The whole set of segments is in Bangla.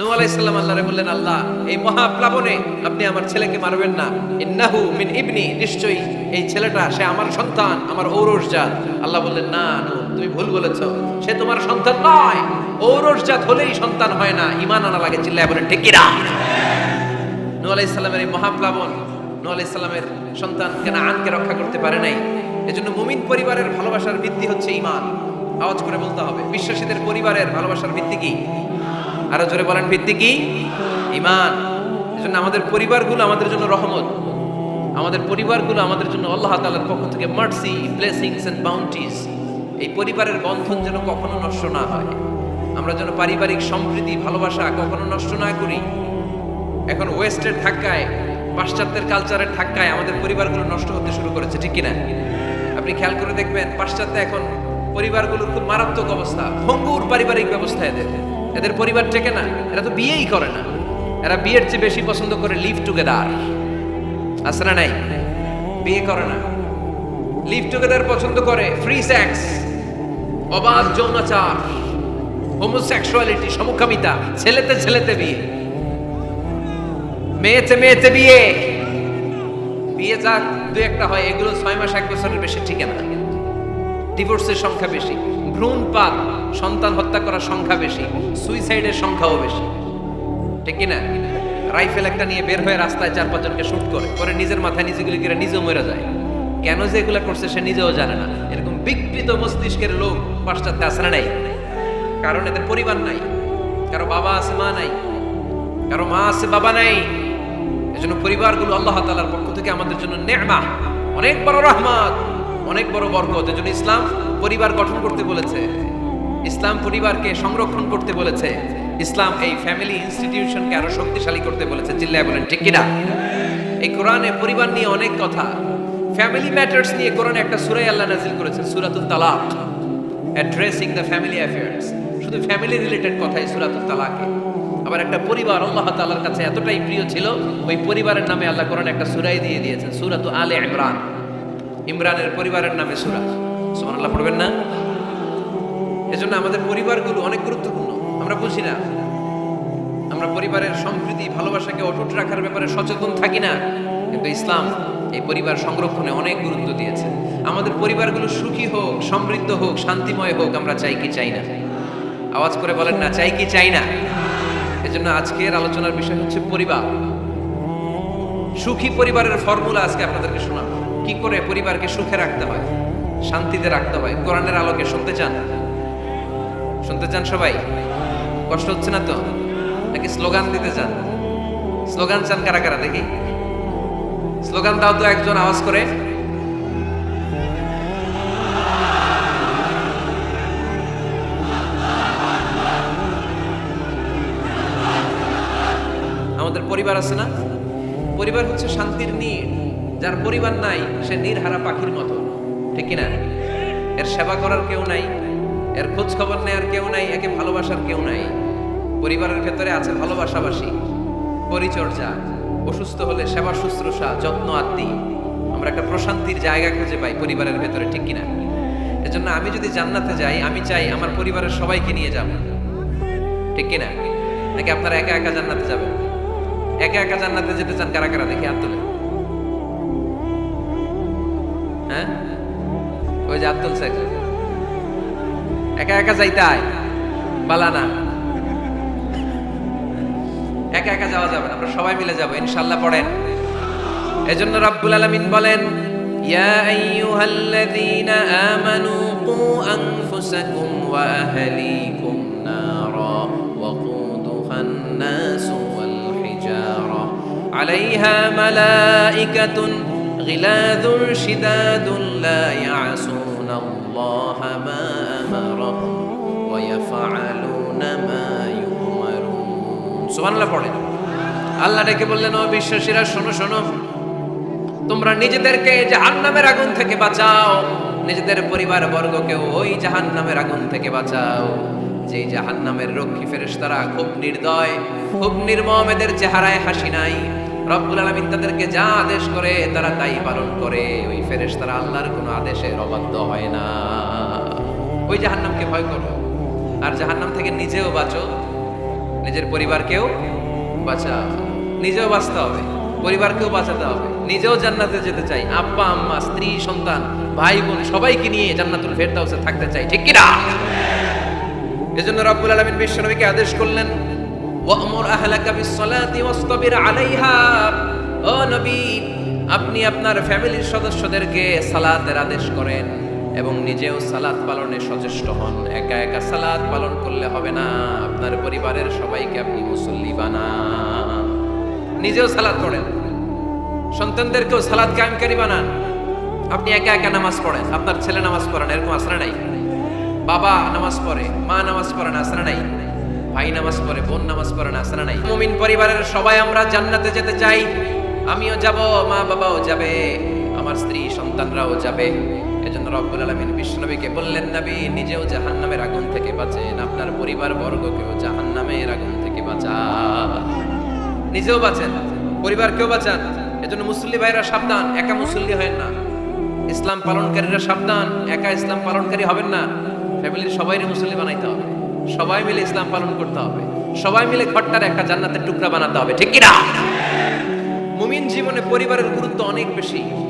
নূহ আল্লাহরে বললেন, আল্লাহ, এই আপনি আমার ছেলেকে মারবেন না। ইন্নাহু মিন ইবনি, নিশ্চয়ই এই ছেলেটা, সে আমার সন্তান, আমার ঔরসজাত আল্লাহ বললেন, না, নূহ, তুমি ভুল সে তোমার সন্তান নয়। ঔরসজাত হলেই সন্তান হয় না ইমান আনা লাগে চিল্লায় বলেন, ঠিক কিনা? নূহ আলাইহিসসালামের এই মহাপ্লাবন, নূহ সন্তান রক্ষা করতে পারে নাই? এজন্য মুমিন পরিবারের ভালোবাসার ভিত্তি হচ্ছে ঈমান। আওয়াজ করে বলতে হবে, বিশ্বাসীদের পরিবারের ভালোবাসার ভিত্তি কি? আরও জোরে বলেন, ভিত্তি কি? ঈমান। এজন্য আমাদের পরিবারগুলো আমাদের জন্য রহমত। আমাদের পরিবারগুলো আমাদের জন্য আল্লাহ তাআলার পক্ষ থেকে মার্সি ব্লেসিংস এন্ড বাউন্টিজ এই পরিবারের বন্ধন যেন কখনো নষ্ট না হয়। আমরা যেন পারিবারিক সম্প্রীতি, ভালোবাসা কখনো নষ্ট না করি। এখন ওয়েস্টের ধাক্কায়, পাশ্চাত্যের কালচারের ধাক্কায় আমাদের পরিবারগুলো নষ্ট হতে শুরু করেছে, ঠিক কিনা? আপনি খেয়াল করে দেখবেন, পাশ্চাত্যে এখন পরিবারগুলোর খুব মারাত্মক অবস্থা। ভঙ্গুর পারিবারিক ব্যবস্থা এদের। এদের পরিবার টেকে না, এরা তো বিয়েই করে না। এরা বিয়ের চেয়ে বেশি পছন্দ করে লিভ টুগেদার না নাই? বিয়ে করে না। লিভ টুগেদার পছন্দ করে ফ্রি সেক্স অবাধ যৌনাচার হোমোসেক্সুয়ালিটি সমকামিতা, ছেলেতে ছেলেতে বিয়ে। মেয়েতে মেয়েতে বিয়ে। বিয়ে যা দু একটা হয়, এগুলো ছয় মাস, এক বছরের বেশি ঠিক না। ডিভোর্সের সংখ্যা বেশি। ভ্রূণপাত সন্তান হত্যা করার সংখ্যা বেশি সুইসাইডের সংখ্যাও বেশি। ঠিক কি না রাইফেল একটা নিয়ে বের হয়ে রাস্তায় চার পাঁচজনকে শুট করে পরে নিজের মাথায় নিজে গুলি করে নিজেও মরে যায়। কেন যে এগুলা করছে সে নিজেও জানে না। এরকম বিকৃত মস্তিষ্কের লোক পাশ্চাত্যে আসে না নাই? কারণ এদের পরিবার নাই। কারও বাবা আছে, মা নাই। কারও মা আছে, বাবা নাই। এজন্য পরিবারগুলো আল্লাহ তাআলার পক্ষ থেকে আমাদের জন্য নেমা। অনেক বড় রহমত। অনেক বড় বরকত। এজন্য ইসলাম পরিবার গঠন করতে বলেছে। ইসলাম পরিবারকে সংরক্ষণ করতে বলেছে। ইসলাম এই ফ্যামিলি ইনস্টিটিউশনকে আরও শক্তিশালী করতে বলেছে। চিল্লায় বলেন, ঠিক কিনা? এই কোরআনে পরিবার নিয়ে অনেক কথা। ফ্যামিলি ম্যাটার্স নিয়ে কোরআনে একটা সুরাই আল্লাহ নাজিল করেছেন সূরাতুত তালাক। অ্যাড্রেসিং দ্য ফ্যামিলি অ্যাফেয়ার্স শুধু ফ্যামিলি রিলেটেড কথাই সূরাতুত তালাকে। আবার একটা পরিবার আল্লাহ তাআলার কাছে এতটাই প্রিয় ছিল, ওই পরিবারের নামে আল্লাহ কোরআন একটা সূরাই দিয়ে দিয়েছেন, সূরাতু আলে ইমরান। ইমরানের পরিবারের নামে সূরা। সুবহানাল্লাহ, পড়বেন না? এজন্য আমাদের পরিবারগুলো অনেক গুরুত্বপূর্ণ। আমরা বুঝি না। আমরা পরিবারের সম্প্রীতি, ভালোবাসাকে অটুট রাখার ব্যাপারে সচেতন থাকি না। কিন্তু ইসলাম এই পরিবার সংরক্ষণে অনেক গুরুত্ব দিয়েছে। আমাদের পরিবারগুলো সুখী হোক, সমৃদ্ধ হোক, শান্তিময় হোক, আমরা চাই কি চাই না। আওয়াজ করে বলেন না, চাই কি চাই না? এজন্য আজকের আলোচনার বিষয় হচ্ছে পরিবার। সুখী পরিবারের ফর্মুলা আজকে আপনাদেরকে শোনাবো। কি করে পরিবারকে সুখে রাখতে হয়? শান্তিতে রাখতে হয়? কোরআনের আলোকে শুনতে চান? শুনতে চান সবাই? কষ্ট হচ্ছে না তো? নাকি স্লোগান দিতে চান? স্লোগান চান কারা কারা দেখি? স্লোগান দাও তো একজন আওয়াজ করে। আমাদের পরিবার আছে না? পরিবার হচ্ছে শান্তির নীড়। যার পরিবার নাই, সে নীড়হারা পাখির মতো। ঠিক কিনা? এর সেবা করার কেউ নাই, এর খোঁজ খবর নেয়ার কেউ নাই, একে ভালোবাসার কেউ নাই। পরিবারের ভেতরে আছে ভালোবাসাবাসী, পরিচর্যা, অসুস্থ হলে সেবা শুশ্রূষা, যত্ন আত্মি। আমরা একটা প্রশান্তির জায়গা খুঁজে পাই পরিবারের ভেতরে, ঠিক কিনা? এজন্য আমি যদি জান্নাতে যাই, আমি চাই আমার পরিবারের সবাইকে নিয়ে যাব। ঠিক কিনা? নাকি আপনারা একা একা জান্নাতে যাবেন? একা একা জান্নাতে যেতে চান, কারা কারা দেখি হাত ওই যে হাত তুলছে একজন। একা একা যাইতে আয় বালা না একা একা যাওয়া যাবে না আমরা সবাই মিলে যাবো ইনশাল্লাহ পড়েন এজন্য রাব্বুল আলামিন বলেন ইয়া আইয়ুহাল্লাযীনা আমানু কু আনফুসাকুম ওয়া আহলিকুম নারা ওয়াকুদুহান নাসু ওয়াল হিজারা আলাইহা মালাইকাতুন غلاظ شداد لا يعصون الله ما أمرهم ويفعلون ما يؤمرون سبحان الله পড়েন আল্লাহ ডেকে বললেন ও বিশ্বাসীরা শোনো শোনো তোমরা নিজেদেরকে জাহান্নামের আগুন থেকে বাঁচাও নিজেদের পরিবার বর্গকে ওই জাহান্নামের আগুন থেকে বাঁচাও যেই জাহান্নামের রক্ষী ফেরেশতারা খুব নির্দয় খুব নির্মম এদের চেহারায় হাসি নাই রব্বুল আলামিন তাদেরকে যা আদেশ করে তারা তাই পালন করে ওই ফেরেশতারা আল্লাহর কোনো আদেশের অবাধ্য হয় না ওই জাহান্নামকে ভয় করো। আর জাহান্নাম থেকে নিজেও বাঁচো। নিজের পরিবারকেও বাঁচা নিজেও বাঁচতে হবে। পরিবারকেও বাঁচাতে হবে। নিজেও জান্নাতে যেতে চাই। আব্বা, আম্মা, স্ত্রী, সন্তান, ভাই, বোন, সবাইকে নিয়ে জান্নাতুল ফেরদাউসে থাকতে চাই। ঠিক কি না এজন্য রব্বুল আলামিন বিশ্বনবীকে আদেশ করলেন, ওয়ামুর আহলাকা বিসসালাতি ওয়াসতাবির আলাইহা। ও নবী, আপনি আপনার ফ্যামিলির সদস্যদেরকে সালাতের আদেশ করেন। এবং নিজেও সালাদ পালনে সচেষ্ট হন। একা একা সালাত পালন করলে হবে না। আপনার পরিবারের সবাইকে আপনি মুসল্লি বানান নিজেও সালাত পড়েন। সন্তানদেরকেও সালাত কায়েমকারী বানান। আপনি একা একা নামাজ পড়েন। আপনার ছেলে নামাজ পড়েন এরকম আসরা নাই। বাবা নামাজ পড়ে, মা নামাজ পড়েন আসরা নাই। ভাই নামাজ পড়ে, বোন নামাজ পড়েন আসরা নাই। মুমিন পরিবারের সবাই আমরা জান্নাতে যেতে চাই। আমিও যাব মা বাবাও যাবে, আমার স্ত্রী সন্তানরাও যাবে। এজন্য রব্বুল আলামিন বিশ্বনবীকে বললেন, নবী, নিজেও জাহান্নামের আগুন থেকে বাঁচেন। আপনার পরিবার বর্গকেও জাহান্নামের আগুন থেকে বাঁচান। নিজেও বাঁচেন, পরিবারকেও বাঁচান। এজন্য মুসল্লি ভাইরা সাবধান, একা মুসল্লি হয় না। ইসলাম পালনকারীরা সাবধান, একা ইসলাম পালনকারী হবেন না। ফ্যামিলির সবাইরে মুসল্লি বানাইতে হবে। সবাই মিলে ইসলাম পালন করতে হবে। সবাই মিলে ঘরটার একটা জান্নাতের টুকরা বানাতে হবে। ঠিক কিনা? মুমিন জীবনে পরিবারের গুরুত্ব অনেক বেশি।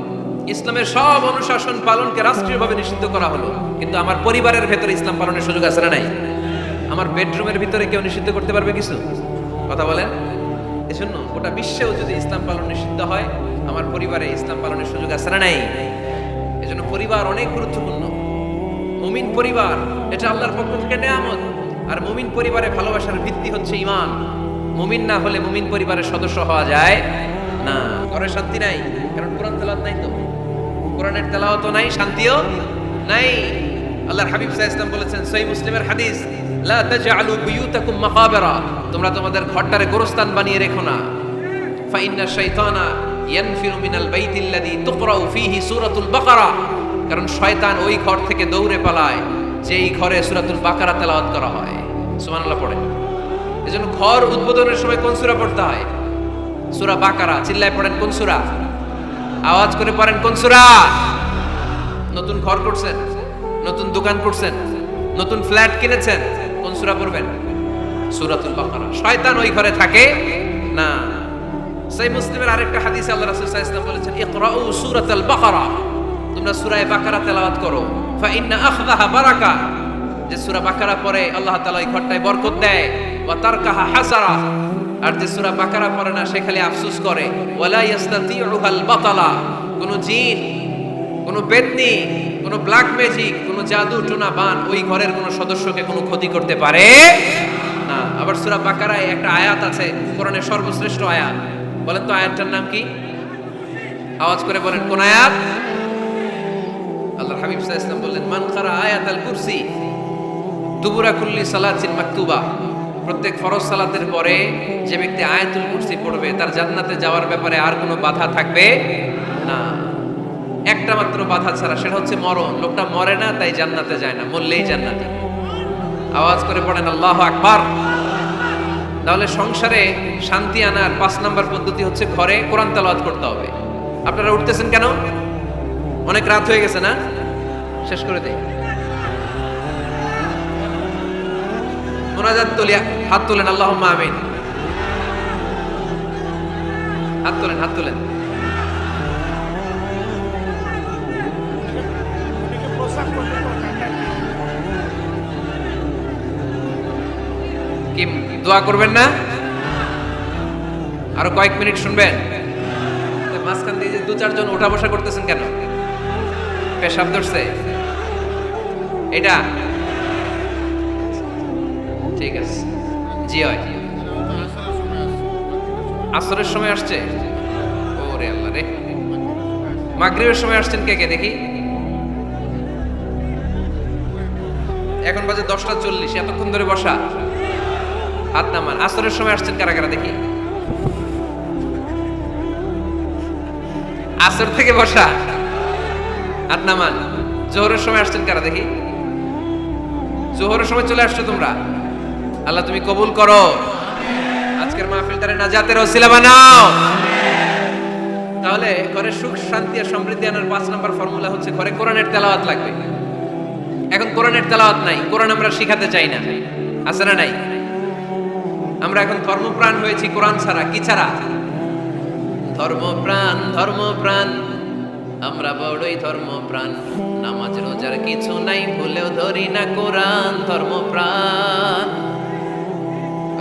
ইসলামের সব অনুশাসন পালনকে রাষ্ট্রীয়ভাবে নিষিদ্ধ করা হলো। কিন্তু আমার পরিবারের ভেতরে ইসলাম পালনের সুযোগ আছে না নাই? আমার বেডরুমের ভিতরে কেউ নিষিদ্ধ করতে পারবে কিছু? কথা বলেন। এজন্য গোটা বিশ্বেও যদি ইসলাম পালন নিষিদ্ধ হয়, আমার পরিবারে ইসলাম পালনের সুযোগ আছে না নাই? এজন্য পরিবার অনেক গুরুত্বপূর্ণ। মুমিন পরিবার, এটা আল্লাহর পক্ষ থেকে নেয়ামত। আর মুমিন পরিবারে ভালোবাসার ভিত্তি হচ্ছে ইমান মুমিন না হলে মুমিন পরিবারের সদস্য হওয়া যায় না। ঘরে শান্তি নাই, কারণ কোরআন তেলাওয়াত নাই তো। কোরআনের তেলাওয়াতও নাই, শান্তিও নাই। আল্লাহর হাবিব সাল্লাল্লাহু ইসলাম বলেছেন, সহিহ মুসলিমের হাদিস, লা তাজআলু বুয়ুতাকুম তোমরা তোমাদের ঘরটারে গোরস্থান বানিয়ে রেখো না। ফাইন্না শাইতানা ইয়ানফিরু মিনাল তুকরাউ ফীহি সূরাতুল বাকারা, কারণ শয়তান ওই ঘর থেকে দৌড়ে পালায়, যেই ঘরে সূরাতুল বাকারা তেলাওয়াত করা হয়। সুবহানাল্লাহ পড়ে। এজন্য ঘর উদ্বোধনের সময় কোন সূরা পড়তে হয়? সূরা বাকারা। চিল্লায় পড়েন কোন সূরা? আওয়াজ করে পড়েন, কোন সূরা? নতুন ঘর করছেন, নতুন দোকান করছেন, নতুন ফ্ল্যাট কিনেছেন, কোন সূরা পড়বেন? সূরাতুল বাকারা। শয়তান ওই ঘরে থাকে না। সেই মুসলিমের আরেকটা হাদিস আল্লাহ রাসূল সাল্লাল্লাহু বলেছেন, ইকরাউ সূরাতাল বাকারা। তোমরা সূরা বাকারা তেলাওয়াত করো। ফা ইন্না আখযাহা বারাকা। যে সূরা বাকারা পড়ে, আল্লাহ তাআলা এই ঘরটায় বরকত দেয়। ওয়া তারকাহা হাসারা। আর যে সুরা বাকারা পড়ে না, সে খালি আফসুস করে, ওয়ালা ইয়াস্তাতিউহাল বাতালা কোন জিন, কোন বেদনি কোন ব্ল্যাক ম্যাজিক, কোন জাদু টোনা বান ওই ঘরের কোন সদস্যকে কোনো ক্ষতি করতে পারে না। আবার সূরা বাকারায় একটা আয়াত আছে, কোরআনের সর্বশ্রেষ্ঠ আয়াত। বলেন তো আয়াতটার নাম কি? আওয়াজ করে বলেন, কোন আয়াত? আল্লাহ হাবিব ওয়াসাল্লাম বললেন, মান কারা আয়াতাল কুরসি, দুবুরা কুল্লি সালাতিন মাকতুবা প্রত্যেক ফরজ সালাতের পরে যে ব্যক্তি আয়াতুল কুরসি পড়বে, তার জান্নাতে যাওয়ার ব্যাপারে আর কোনো বাধা থাকবে না। একটা মাত্র বাধা ছাড়া, সেটা হচ্ছে মরণ। লোকটা মরে না, তাই জান্নাতে যায় না, মরলেই জান্নাতে। আওয়াজ করে পড়েন, আল্লাহ আকবার! তাহলে সংসারে শান্তি আনার পাঁচ নাম্বার পদ্ধতি হচ্ছে ঘরে কোরআন তেলাওয়াত করতে হবে। আপনারা উঠতেছেন কেন? অনেক রাত হয়ে গেছে না? শেষ করে দেই। মোনাজাত তুলিয়া, হাত তোলেন আল্লাহ আমিন। হাত তোলেন হাত তোলেন। কি দোয়া করবেন না? আরও কয়েক মিনিট শুনবেন। মাঝখান দিয়ে দু চারজন ওঠা বসা করতেছেন কেন? পেশাব ধরছে। এটা ঠিক আছে। জি হয় আসরের সময় আসছে? ওরে আল্লাহ রে। মাগরিবের সময় আসছেন কে কে? দেখি। এখন বাজে দশটা চল্লিশ, এতক্ষণ ধরে বসা। হাত নামান। আসরের সময় আসছেন কারা কারা? দেখি। আসর থেকে বসা। আর নামান। জোহরের সময় আসছেন কারা? দেখি। জোহরের সময় চলে আসছো তোমরা। আল্লাহ তুমি কবুল করো। আজকের মাহফিলটারে নাজাতের ওসিলা বানাও। তাহলে ঘরে সুখ, শান্তি আর সমৃদ্ধি আনার পাঁচ নাম্বার ফর্মুলা হচ্ছে ঘরে কোরআনের তেলাওয়াত লাগবে। এখন কোরআনের তেলাওয়াত নাই, কোরআন আমরা শিখাতে চাই না। আছে না নাই? আমরা এখন ধর্মপ্রাণ হয়েছি কোরআন ছাড়া, কি ছাড়া? ধর্মপ্রাণ ধর্মপ্রাণ। আমরা বড়ই ধর্মপ্রাণ। নামাজ, রোজার কিছু নাই, ভুলেও ধরি না কোরআন, ধর্মপ্রাণ।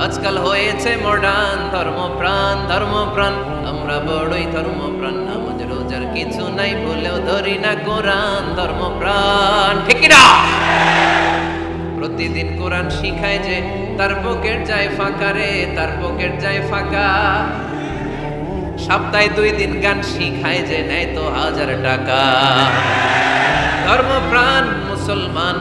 আজকাল হয়েছে মডার্ন ধর্মপ্রাণ ধর্মপ্রাণ। আমরা বড়ই ধর্মপ্রাণ, নামাজ, রোজার কিছু নাই বলেও ধরি না কোরআন, ধর্মপ্রাণ। ঠিক না প্রতিদিন কোরআন শিখায় যে, তার পকেট যায় ফাঁকা রে, তার পকেট যায় ফাঁকা। সপ্তাহে দুই দিন গান শিখায় যে, নেয় তো হাজার টাকা। ধর্মপ্রাণ, মুসলমান,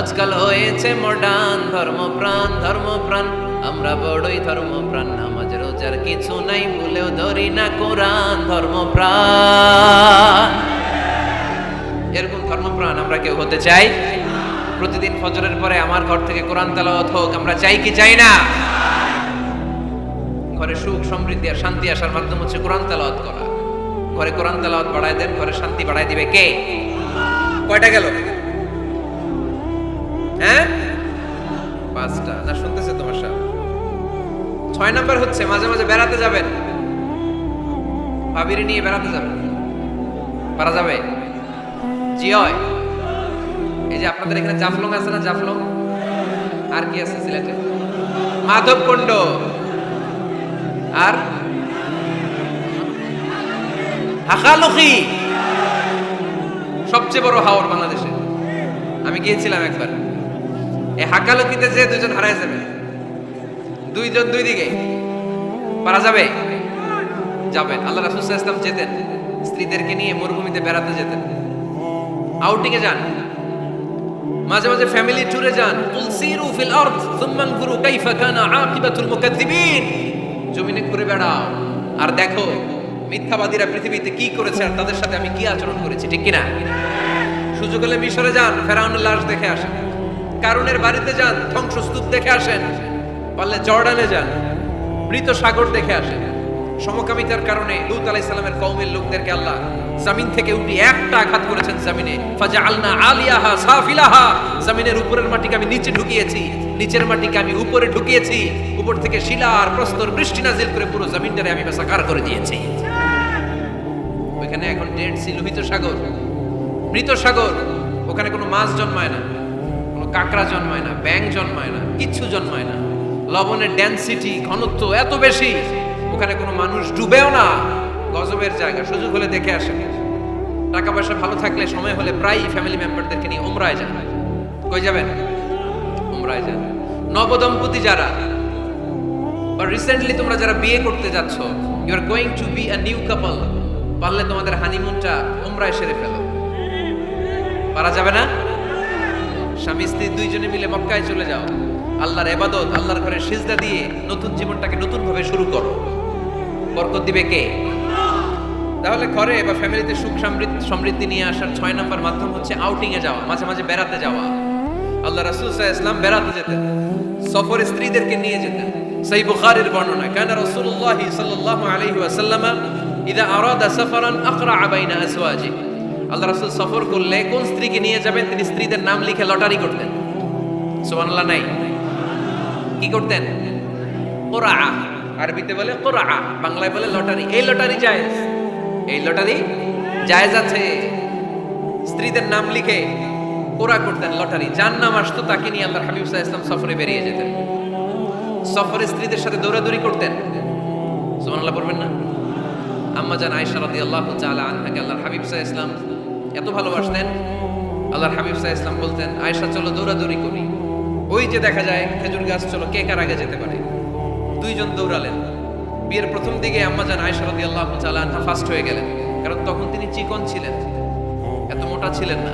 আজকাল হয়েছে মডার্ন ধর্মপ্রাণ ধর্মপ্রাণ। আমরা বড়ই ধর্মপ্রাণ নামাজ, রোজার কিছু নাই বলেও ধরি না কোরআন ধর্মপ্রাণ এরকম ধর্মপ্রাণ আমরা কেউ হতে চাই? প্রতিদিন ফজরের পরে আমার ঘর থেকে কোরআন তেলাওয়াত হোক, আমরা চাই কি চাই না? ঘরে সুখ, সমৃদ্ধি আর শান্তি আসার মাধ্যম হচ্ছে কোরআন তেলাওয়াত করা। ঘরে কোরআন তেলাওয়াত বাড়ায় দেন, ঘরে শান্তি বাড়ায় দিবে কে? কয়টা গেল? হ্যাঁ? পাঁচটা। না, শুনতেছে সাথে ছয় নাম্বার হচ্ছে, মাঝে মাঝে বেড়াতে যাবেন। ভাবিরে নিয়ে বেড়াতে যাবেন। পারা যাবে? জি হয়। এই যে আপনাদের এখানে জাফলং আছে না জাফলং? আর কি আছে সিলেটে? মাধবকুণ্ড আর? হাকালুকি সবচেয়ে বড় হাওর বাংলাদেশে। আমি গিয়েছিলাম একবার। এই হাকালুকিতে যে দুজন হারায় যাবে। দুইজন দুই দিকে। পারা যাবে? যাবেন। আল্লাহ রাসূল ওয়াসাল্লাম যেতেন স্ত্রীদেরকে নিয়ে মরুভূমিতে বেড়াতে যেতেন। আউটিং এ যান। মাঝে মাঝে ফ্যামিলি ট্যুরে যান। কুল সিরু ফিল আরদ, সুম্মা আনজুরু কাইফা কানা আকিবাতুল মুকাদ্দিবিন। জমিনে ঘুরে বেড়াও। আর দেখো, মিথ্যাবাদীরা পৃথিবীতে কি করেছে আর তাদের সাথে আমি কি আচরণ করেছি, ঠিক কিনা? সুযোগ হলে মিশরে যান, ফেরাউনের লাশ দেখে আসেন। কারুনের বাড়িতে যান, ধ্বংসস্তূপ দেখে আসেন। পারলে জর্ডানে যান। মৃত সাগর দেখে আসেন সমকামিতার কারণে লুত আলাইহিস সালামের কওমের লোকদেরকে আল্লাহ জমিন থেকে উঠি একটা আঘাত করেছেন জমিনে। ফাজা আলনা আলিয়াহা সাফিলাহা। জমিনের উপরের মাটিকে আমি নিচে ঢুকিয়েছি। নিচের মাটিকে আমি উপরে ঢুকিয়েছি। উপর থেকে শিলা আর প্রস্তর বৃষ্টি নাজিল করে পুরো জমিনটারে আমি বেসাকার করে দিয়েছি। ওইখানে এখন ডেড সি লোহিত সাগর। মৃত সাগর, ওখানে কোনো মাছ জন্মায় না। কোনো কাঁকড়া জন্মায় না ব্যাং জন্মায় না, কিচ্ছু জন্মায় না। লবণের ডেন্সিটি ঘনত্ব এত বেশি, ওখানে কোনো মানুষ ডুবেও না। গজবের জায়গা, সুযোগ হলে দেখে আসে টাকা পয়সা ভালো থাকলে সময় হলে প্রায় ফ্যামিলি মেম্বারদেরকে নিয়ে ওমরায় যান। কই যাবেন? ওমরায় যান। নবদম্পতি যারা, বা রিসেন্টলি তোমরা যারা বিয়ে করতে যাচ্ছ you are going to be a new couple পারলে তোমাদের হানিমুনটা ওমরায় সেরে ফেলো। পারা যাবে না? স্বামী স্ত্রী দুইজনে মিলে মক্কায় চলে যাও। আল্লাহর এবাদত আল্লাহর ঘরে সিজদা দিয়ে নতুন জীবনটাকে নতুন ভাবে শুরু করো। বরকত দিবে কে? তাহলে ঘরে বা ফ্যামিলিতে সুখ সমৃদ্ধি সমৃদ্ধি নিয়ে আসার ছয় নম্বর মাধ্যম হচ্ছে আউটিং এ যাওয়া, মাঝে মাঝে বেড়াতে যাওয়া। আল্লাহ রাসূল আলাইহি ইসলাম বেড়াতে যেতেন, সফরে স্ত্রীদেরকে নিয়ে যেতেন। সেই বুখারীর বর্ণনা কান রাসূলুল্লাহ সাল্লাল্লাহু আলাইহি ওয়াসাল্লাম ইদা আরাদা সফরান আকরা বাইনা আজওয়াজি। আল্লাহ রাসূল সফর করলে কোন স্ত্রীকে নিয়ে যাবেন? তিনি স্ত্রীদের নাম লিখে লটারি করতেন। সুবহানাল্লাহ, নাই। কি করতেন? কোরআ আরবিতে বলে কোরআ বাংলায় বলে লটারি। এই লটারি জায়েজ। এই লটারি জায়েজ আছে। স্ত্রীদের নাম লিখে কোরআ করতেন, লটারি। যার নাম আসতো, তাকে নিয়ে আল্লাহর হাবিব আলাইহি ইসলাম সফরে বেরিয়ে যেতেন। সফরে স্ত্রীদের সাথে দৌড়াদৌড়ি করতেন। সুবহানাল্লাহ পড়বেন না? আম্মা জান আয়েশা রাদিয়াল্লাহু তাআলা আনহাকে আল্লাহর হাবিব আলাইহি ইসলাম এত ভালোবাসতেন। আল্লাহর হাবিব সাহা ইসলাম বলতেন আয়সা চলো দৌড়াদৌড়ি করি। ওই যে দেখা যায় খেজুর গাছ, চলো কে কার আগে যেতে পারে? দুইজন দৌড়ালেন। বিয়ের প্রথম দিকে আম্মা জান আয়সা রদি আল্লাহ আনহা ফার্স্ট হয়ে গেলেন, কারণ তখন তিনি চিকন ছিলেন। এত মোটা ছিলেন না।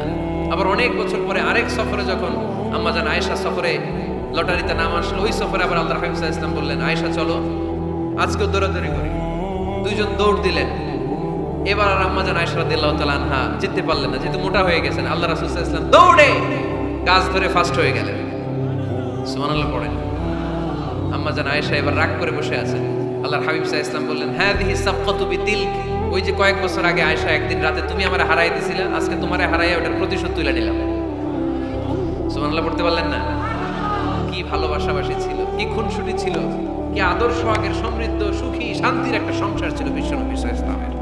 আবার অনেক বছর পরে আরেক সফরে যখন আম্মা জান আয়েশা সফরে লটারিতে নাম আসলো, ওই সফরে আবার আল্লাহ সাহা ইসলাম বললেন, আয়েশা, চলো। আজকেও দৌড়াদৌড়ি করি। দুইজন দৌড় দিলেন। এবার আর আম্মা জান আয়েশা রাদিয়াল্লাহু তাআলা আনহা জিততে পারলেন না, যেহেতু মোটা হয়ে গেছেন, আল্লাহ রাসূল আলাইহি দৌড়ে গাছ ধরে ফার্স্ট হয়ে গেলেন। সুবহানাল্লাহ পড়েন। আম্মা জান আয়েশা এবার রাগ করে বসে আছেন। আল্লাহর হাবিব আলাইহি ওয়াসাল্লাম বললেন হ্যাঁ দিহি বিতিলক। ওই যে কয়েক বছর আগে আয়েশা একদিন রাতে তুমি আমার হারাই দিছিলে, আজকে তোমারে হারাইয়া ওটার প্রতিশোধ তুলে নিলাম সুবহানাল্লাহ পড়তে পারলেন না? কি ভালোবাসাবাসী ছিল, কি খুনসুটি ছিল, কি আদর্শ আগের সমৃদ্ধ, সুখী, শান্তির একটা সংসার ছিল বিশ্বনবী ইসলামের।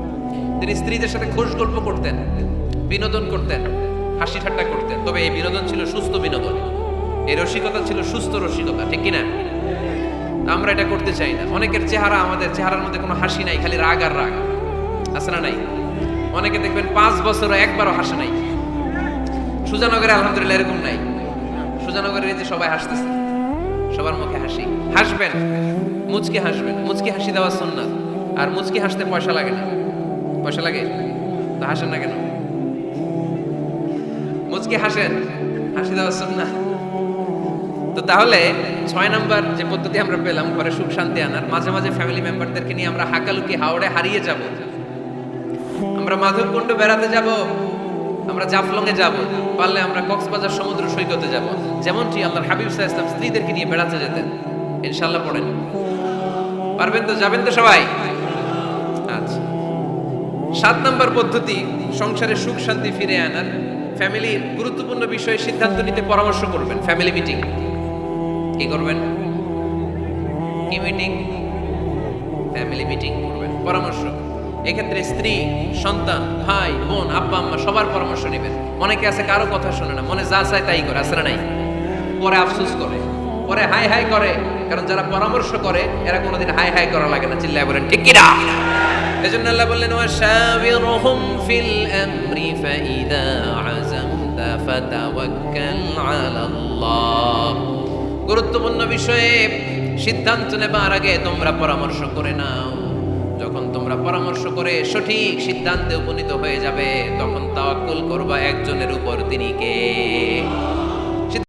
তিনি স্ত্রীদের সাথে খোশ গল্প করতেন, বিনোদন করতেন, হাসি ঠাট্টা করতেন। তবে এই বিনোদন ছিল সুস্থ বিনোদন। এই রসিকতা ছিল সুস্থ রসিকতা, ঠিক কিনা? আমরা এটা করতে চাই না। অনেকের চেহারা আমাদের, চেহারার মধ্যে কোনো হাসি নাই, খালি রাগ আর রাগ। আছে না নাই? অনেকে দেখবেন পাঁচ বছর একবারও হাসে নাই। সুজানগরে আলহামদুলিল্লাহ এরকম নাই। সুজানগরের যে সবাই হাসতেছে, সবার মুখে হাসি। হাসবেন, মুচকি হাসবেন। মুচকি হাসি দেওয়া সুন্নাত। আর মুচকি হাসতে পয়সা লাগে না। পয়সা লাগে? তো হাসেন না কেন? মুচকি হাসেন, হাসি দেওয়া সুন্নাত। তো তাহলে ছয় নাম্বার যে পদ্ধতি আমরা পেলাম ঘরে সুখ শান্তি আনার, মাঝে মাঝে ফ্যামিলি মেম্বারদেরকে নিয়ে আমরা হাকালুকি, হাওড়ে হারিয়ে যাব। আমরা মাধবকুণ্ড বেড়াতে যাব, আমরা জাফলংয়ে যাব, পারলে আমরা কক্সবাজার সমুদ্র সৈকতে যাব। যেমনটি আল্লাহর হাবিব সাহা ইসলাম স্ত্রীদেরকে নিয়ে বেড়াতে যেতেন। ইনশাল্লাহ পড়েন। পারবেন তো? যাবেন তো সবাই? আচ্ছা। সাত নম্বর পদ্ধতি, সংসারে সুখ শান্তি ফিরে আনার। ফ্যামিলির গুরুত্বপূর্ণ বিষয়ে সিদ্ধান্ত নিতে পরামর্শ করবেন ফ্যামিলি মিটিং কি করবেন? কি মিটিং ফ্যামিলি মিটিং করবেন। পরামর্শ। এক্ষেত্রে স্ত্রী, সন্তান, ভাই, বোন, আব্বা, আম্মা, সবার পরামর্শ নেবেন। অনেকে আছে কারও কথা শোনে না। মনে যা চায় তাই করে আসলে নাই? পরে আফসোস করে। পরে হাই হাই করে। কারণ যারা পরামর্শ করে, এরা কোনোদিন হাই হাই করা লাগে না, চিল্লায় বলেন, ঠিক কিনা? এজন্য আল্লাহ বললেন, ওয়াশাবিরহুম ফিল আমরি ফাইদা আযামতা ফাতাওয়াক্কাল আলাল্লাহ। গুরুত্বপূর্ণ বিষয়ে সিদ্ধান্ত নেবার আগে তোমরা পরামর্শ করে নাও। যখন তোমরা পরামর্শ করে সঠিক সিদ্ধান্তে উপনীত হয়ে যাবে, তখন তাওয়াক্কুল করবা একজনের উপর, তিনি কে?